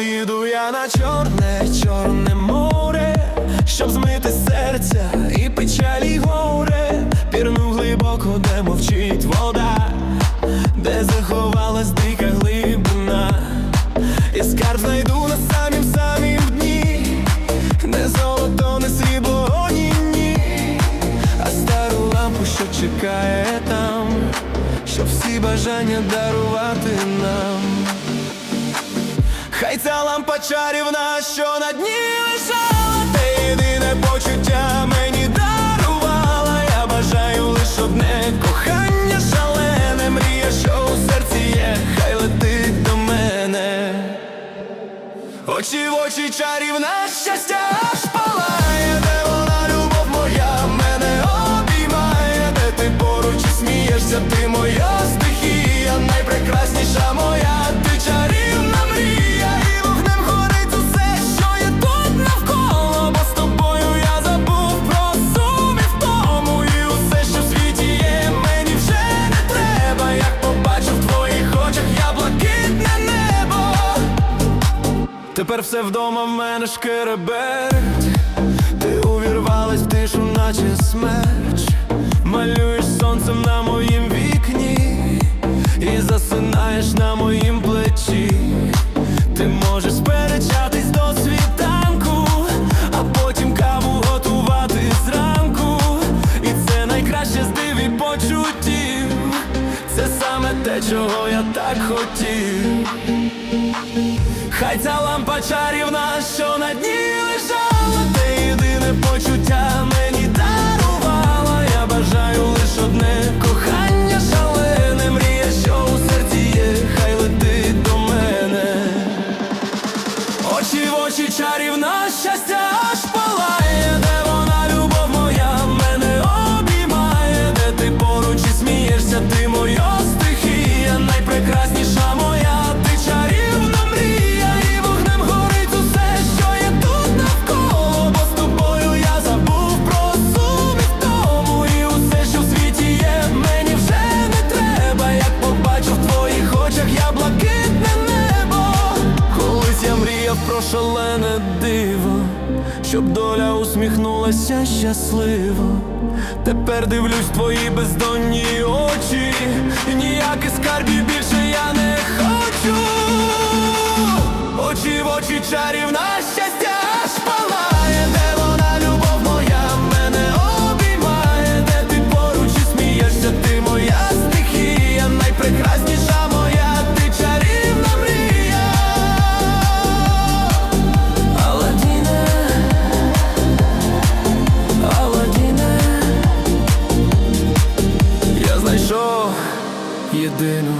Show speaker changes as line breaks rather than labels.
Поїду я на чорне, чорне море, щоб змити серця і печалі й горе, пірну глибоко, де мовчить вода, де заховалась дика глибина, і скарб знайду на самім самім дні, не золото, не срібло, ні, ні, а стару лампу, що чекає там, щоб всі бажання дарувати нам. Хай ця лампа чарівна, що на дні лежала, те єдине почуття мені дарувала. Я бажаю лиш одне кохання шалене, мрія, що у серці є, хай летить до мене. Очі в очі чарівна щастя аж палає, Тепер все вдома в мене шкереберть Ти увірвалась в тишу, наче смерч Малюєш сонцем на моїм вікні І засинаєш на моїм плечі Ти можеш сперечатись до світанку, а потім каву готувати зранку. І це найкраще з див і почуттів Це саме те, чого я так хотів. Хай ця лампа чарівна, що на дні лежала, те єдине почуття мені дарувала. Я бажаю лиш одне кохання шалене, мрія, що у серці є, хай летить до мене. Очі в очі чарівна, щастя шалене диво, щоб доля усміхнулася щасливо. Тепер дивлюсь твої бездонні очі, і ніяких скарбів більше я не хочу. Очі в очі чарівна єдину